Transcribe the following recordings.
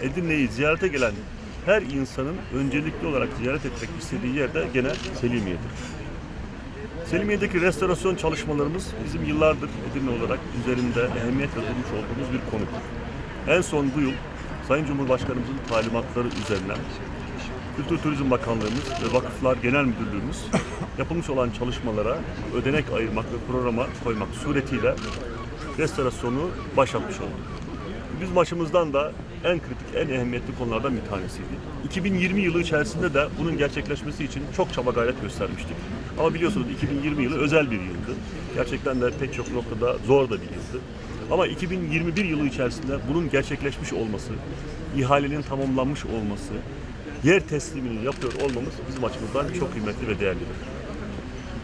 Edirne'yi ziyarete gelen her insanın öncelikli olarak ziyaret etmek istediği yer de gene Selimiye'dir. Selimiye'deki restorasyon çalışmalarımız bizim yıllardır Edirne olarak üzerinde ehemmiyetle durmuş olduğumuz bir konudur. En son bu yıl Sayın Cumhurbaşkanımızın talimatları üzerine Kültür Turizm Bakanlığımız ve Vakıflar Genel Müdürlüğümüz yapılmış olan çalışmalara ödenek ayırmak ve programa koymak suretiyle restorasyonu başlatmış olduk. Bizim açımızdan da en kritik, en ehemmiyetli konulardan bir tanesiydi. 2020 yılı içerisinde de bunun gerçekleşmesi için çok çaba gayret göstermiştik. Ama biliyorsunuz 2020 yılı özel bir yıldı. Gerçekten de pek çok noktada zor da bir yıldı. Ama 2021 yılı içerisinde bunun gerçekleşmiş olması, ihalenin tamamlanmış olması, yer teslimini yapıyor olmamız bizim açımızdan çok kıymetli ve değerlidir.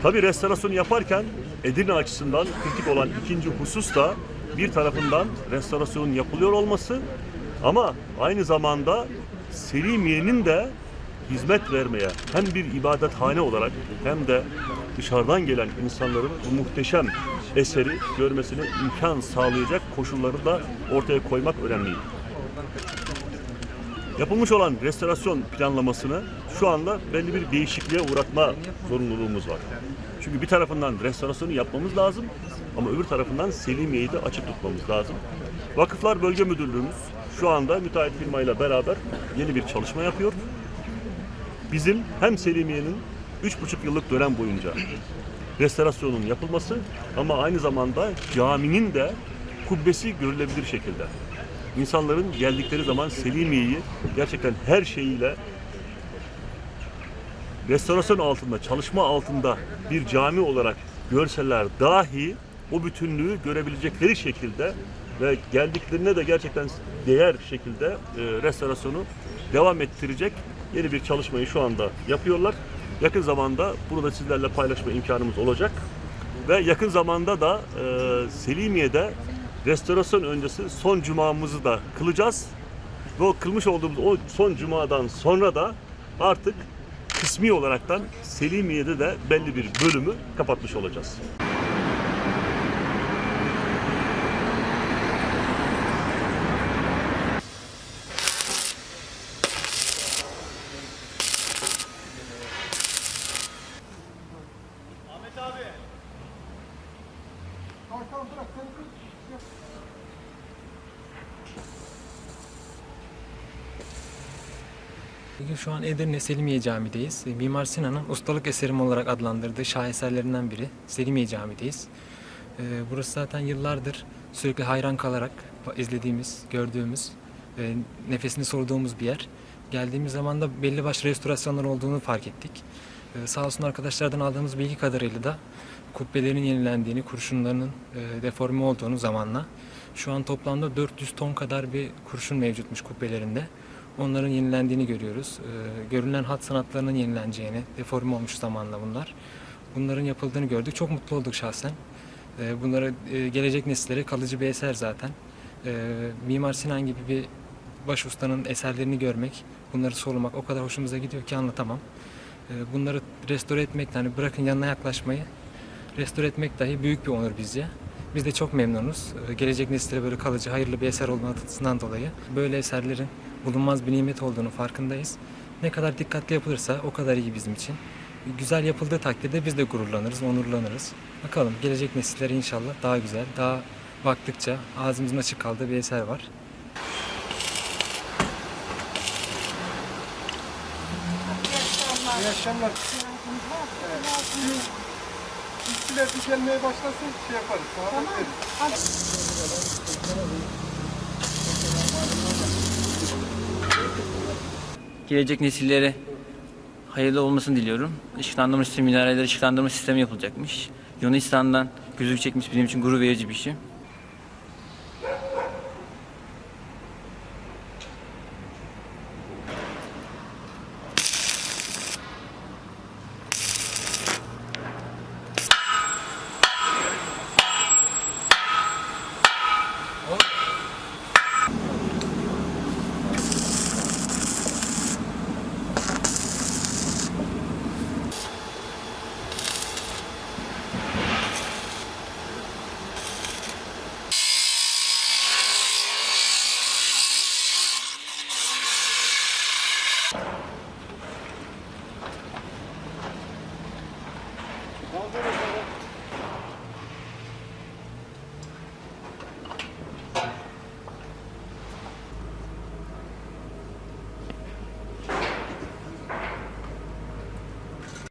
Tabi restorasyonu yaparken Edirne açısından kritik olan ikinci husus da bir tarafından restorasyonun yapılıyor olması ama aynı zamanda Selimiye'nin de hizmet vermeye hem bir ibadethane olarak hem de dışarıdan gelen insanların bu muhteşem eseri görmesine imkan sağlayacak koşulları da ortaya koymak önemliydi. Yapılmış olan restorasyon planlamasını şu anda belli bir değişikliğe uğratma zorunluluğumuz var. Çünkü bir tarafından restorasyonu yapmamız lazım ama öbür tarafından Selimiye'yi de açık tutmamız lazım. Vakıflar Bölge Müdürlüğümüz şu anda müteahhit firmayla beraber yeni bir çalışma yapıyor. Bizim hem Selimiye'nin 3,5 yıllık dönem boyunca restorasyonun yapılması ama aynı zamanda caminin de kubbesi görülebilir şekilde. İnsanların geldikleri zaman Selimiye'yi gerçekten her şeyiyle restorasyon altında, çalışma altında bir cami olarak görseler dahi o bütünlüğü görebilecekleri şekilde ve geldiklerine de gerçekten değer şekilde e, restorasyonu devam ettirecek yeni bir çalışmayı şu anda yapıyorlar. Yakın zamanda bunu da sizlerle paylaşma imkanımız olacak. Ve yakın zamanda da e, Selimiye'de restorasyon öncesi son cumamızı da kılacağız. Ve o kılmış olduğumuz o son cumadan sonra da artık kısmi olaraktan Selimiye'de de belli bir bölümü kapatmış olacağız. Şu an Edirne Selimiye Camii'deyiz. E, Mimar Sinan'ın ustalık eserim olarak adlandırdığı şaheserlerinden biri Selimiye Camii'deyiz. E, Burası zaten yıllardır sürekli hayran kalarak izlediğimiz, gördüğümüz, e, nefesini sorduğumuz bir yer. Geldiğimiz zaman da belli başlı restorasyonlar olduğunu fark ettik. Sağ olsun arkadaşlardan aldığımız bilgi kadarıyla da kubbelerin yenilendiğini, kurşunlarının deforme olduğunu zamanla şu an toplamda 400 ton kadar bir kurşun mevcutmuş kubbelerinde. Onların yenilendiğini görüyoruz. Ee, görünen hat sanatlarının yenileneceğini, deforme olmuş zamanla bunlar. Bunların yapıldığını gördük. Çok mutlu olduk şahsen. Ee, bunları e, gelecek nesillere kalıcı bir eser zaten. Ee, Mimar Sinan gibi bir baş ustanın eserlerini görmek, bunları solumak o kadar hoşumuza gidiyor ki anlatamam. Bunları restore etmek, hani bırakın yanına yaklaşmayı, restore etmek dahi büyük bir onur bizce. Biz de çok memnunuz. Ee, Gelecek nesillere böyle kalıcı, hayırlı bir eser olmasından dolayı. Böyle eserlerin bulunmaz bir nimet olduğunu farkındayız. Ne kadar dikkatli yapılırsa o kadar iyi bizim için. Güzel yapıldığı takdirde biz de gururlanırız, onurlanırız. Bakalım gelecek nesillere inşallah daha güzel, daha baktıkça ağzımızın açık kaldığı bir eser var. İyi akşamlar. Evet. İşçiler tükenmeye başlasın şey yaparız. Tamam. gelecek nesillere hayırlı olmasını diliyorum. Işıklandırma sistemi, minareler ışıklandırma sistemi yapılacakmış. Yunanistan'dan gözük çekmiş bizim için gurur verici bir şey.